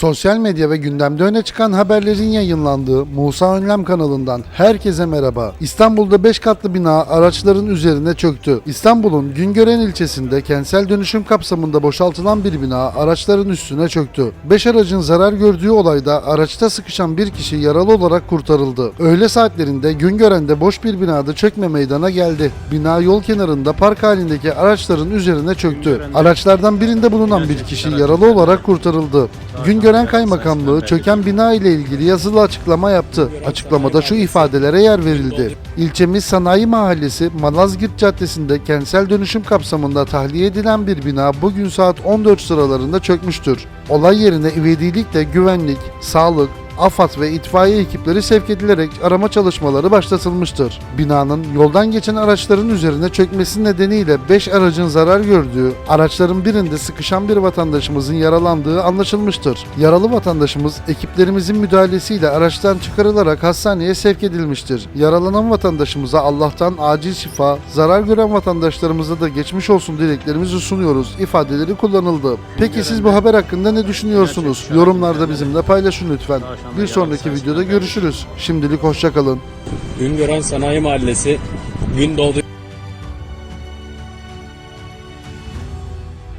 Sosyal medya ve gündemde öne çıkan haberlerin yayınlandığı Musa Önlem kanalından herkese merhaba. İstanbul'da 5 katlı bina araçların üzerine çöktü. İstanbul'un Güngören ilçesinde kentsel dönüşüm kapsamında boşaltılan bir bina araçların üstüne çöktü. 5 aracın zarar gördüğü olayda araçta sıkışan bir kişi yaralı olarak kurtarıldı. Öğle saatlerinde Güngören'de boş bir binada çökme meydana geldi. Bina yol kenarında park halindeki araçların üzerine çöktü. Araçlardan birinde bulunan bir kişi yaralı olarak kurtarıldı. Güngören Kaymakamlığı çöken bina ile ilgili yazılı açıklama yaptı. Açıklamada şu ifadelere yer verildi. İlçemiz Sanayi Mahallesi Malazgirt Caddesi'nde kentsel dönüşüm kapsamında tahliye edilen bir bina bugün saat 14 sıralarında çökmüştür. Olay yerine ivedilikle güvenlik, sağlık, AFAD ve itfaiye ekipleri sevk edilerek arama çalışmaları başlatılmıştır. Binanın yoldan geçen araçların üzerine çökmesi nedeniyle 5 aracın zarar gördüğü, araçların birinde sıkışan bir vatandaşımızın yaralandığı anlaşılmıştır. Yaralı vatandaşımız ekiplerimizin müdahalesiyle araçtan çıkarılarak hastaneye sevk edilmiştir. Yaralanan vatandaşımıza Allah'tan acil şifa, zarar gören vatandaşlarımıza da geçmiş olsun dileklerimizi sunuyoruz ifadeleri kullanıldı. Peki siz bu haber hakkında ne düşünüyorsunuz? Yorumlarda bizimle paylaşın lütfen. Bir sonraki videoda görüşürüz. Şimdilik hoşçakalın. Güngören Sanayi Mahallesi Gündoğdu